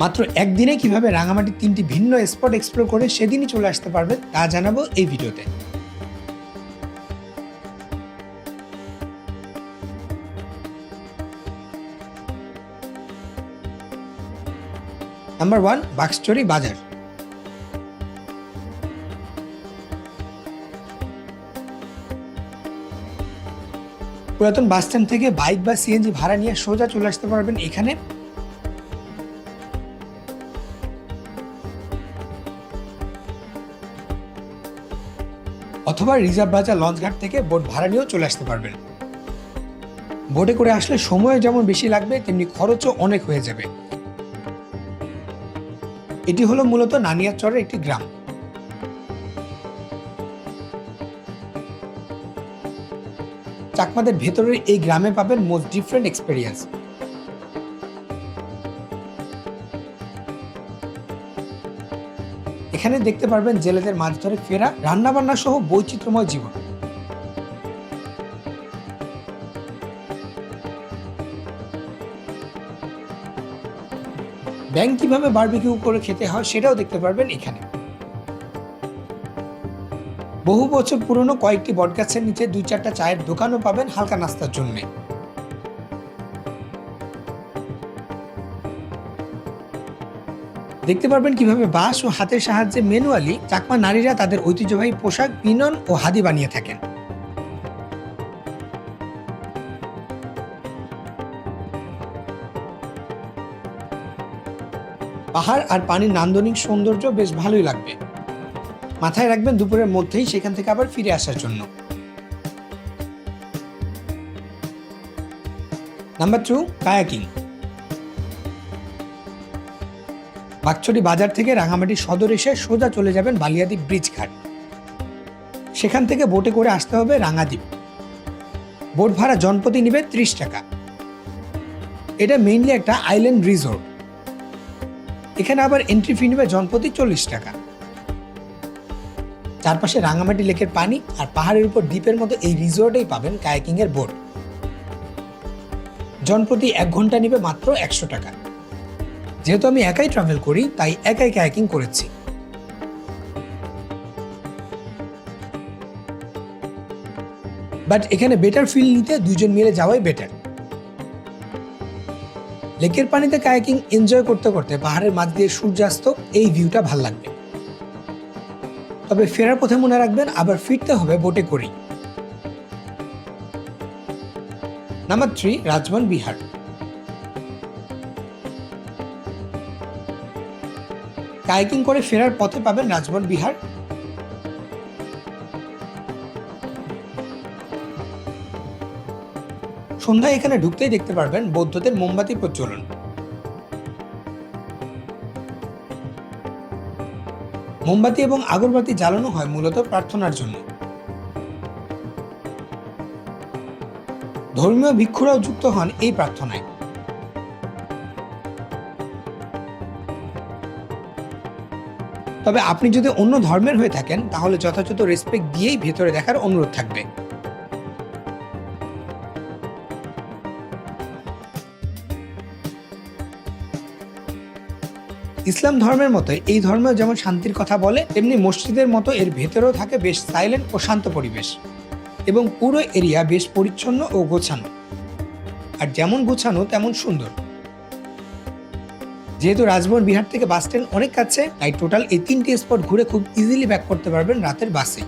মাত্র একদিনে কীভাবে রাঙামাটির তিনটি ভিন্ন স্পট এক্সপ্লোর করে সেদিনই চলে আসতে পারবেন তা জানাব এই ভিডিওতে। নাম্বার ওয়ান বাক্সচুরি বাজার পুরাতন বাস স্ট্যান্ড থেকে বাইক বা সিএনজি ভাড়া নিয়ে সোজা চলে আসতে পারবেন এখানে। অথবা রিজার্ভ বাজার লঞ্চঘাট থেকে বোট ভাড়া নিয়েও চলে আসতে পারবেন। বোটে করে আসলে সময় যেমন বেশি লাগবে, তেমনি খরচও অনেক হয়ে যাবে। এটি হলো মূলত নানিয়াচরের একটি গ্রাম। চাকমাদের ভেতরের এই গ্রামে পাবেন মোস্ট ডিফারেন্ট এক্সপেরিয়েন্স এখানে দেখতে পারবেন জেলেদের মাছ ধরে ফেরা, রান্নাবান্না সহ বৈচিত্র্যময় জীবন। ব্যাংক কীভাবে বার্বিকিউ করে খেতে হয় সেটাও দেখতে পারবেন এখানে। বহু বছর পুরনো কয়েকটি বটগাছের নিচে দুই চারটা চায়ের দোকানও পাবেন হালকা নাস্তার জন্য। দেখতে পারবেন কীভাবে বাঁশ ও হাতের সাহায্যে ম্যানুয়ালি চাকমা নারীরা তাদের ঐতিহ্যবাহী পোশাক, পিনন ও হাদি বানিয়ে থাকেন। পাহাড় আর পানির নান্দনিক সৌন্দর্য বেশ ভালোই লাগবে। মাথায় রাখবেন দুপুরের মধ্যেই সেখান থেকে আবার ফিরে আসার জন্য। Number two kayaking. বাকছড়ি বাজার থেকে রাঙামাটি সদর এসে সোজা চলে যাবেন বালিয়াদ্বীপ ব্রিজ ঘাট। সেখান থেকে বোটে করে আসতে হবে রাঙাদ্বীপ বোট ভাড়া জনপতি নিবে ত্রিশ টাকা। এটা মেইনলি একটা আইল্যান্ড রিসোর্ট এখানে আবার এন্ট্রি ফি নেবে জনপতি চল্লিশ টাকা। চারপাশে রাঙামাটি লেকের পানি আর পাহাড়ের উপর দ্বীপের মতো এই রিসোর্টেই পাবেন কায়াকিং এর বোট। জনপ্রতি এক ঘণ্টা নিবে মাত্র একশো টাকা। যেহেতু আমি একাই ট্রাভেল করি, তাই একাই কায়াকিং করেছি। বাট এখানে বেটার ফিল নিতে দুজন মিলে যাওয়াই বেটার লেকের পানিতে কায়াকিং এনজয় করতে করতে পাহাড়ের মাঝ দিয়ে সূর্যাস্ত, এই ভিউটা ভালো লাগবে। তবে ফেরার পথে মনে রাখবেন, আবার ফিরতে হবে বোটে করেই। Number three Rajban Vihara kayaking করে ফেরার পথে পাবেন রাজবন বিহার। সন্ধ্যায় এখানে ঢুকতেই দেখতে পারবেন বৌদ্ধদের মোমবাতি প্রচলন মোমবাতি এবং আগরবাতি জ্বালানো হয় মূলত প্রার্থনার জন্য। ধর্মীয় ভিক্ষুরাও যুক্ত হন এই প্রার্থনায়। তবে আপনি যদি অন্য ধর্মের হয়ে থাকেন, তাহলে যথাযথ রেসপেক্ট দিয়েই ভেতরে দেখার অনুরোধ থাকবে। ইসলাম ধর্মের মতো, এই ধর্মেও যেমন শান্তির কথা বলে, তেমনি মসজিদের মতো এর ভেতরেও থাকে বেশ সাইলেন্ট ও শান্ত পরিবেশ। এবং পুরো এরিয়া বেশ পরিচ্ছন্ন ও গোছানো। আর যেমন গোছানো, তেমন সুন্দর। যেহেতু রাজভবন বিহার থেকে বাস স্ট্যান্ড অনেক কাছে, তাই টোটাল এই তিনটি স্পট ঘুরে খুব ইজিলি ব্যাক করতে পারবেন রাতের বাসে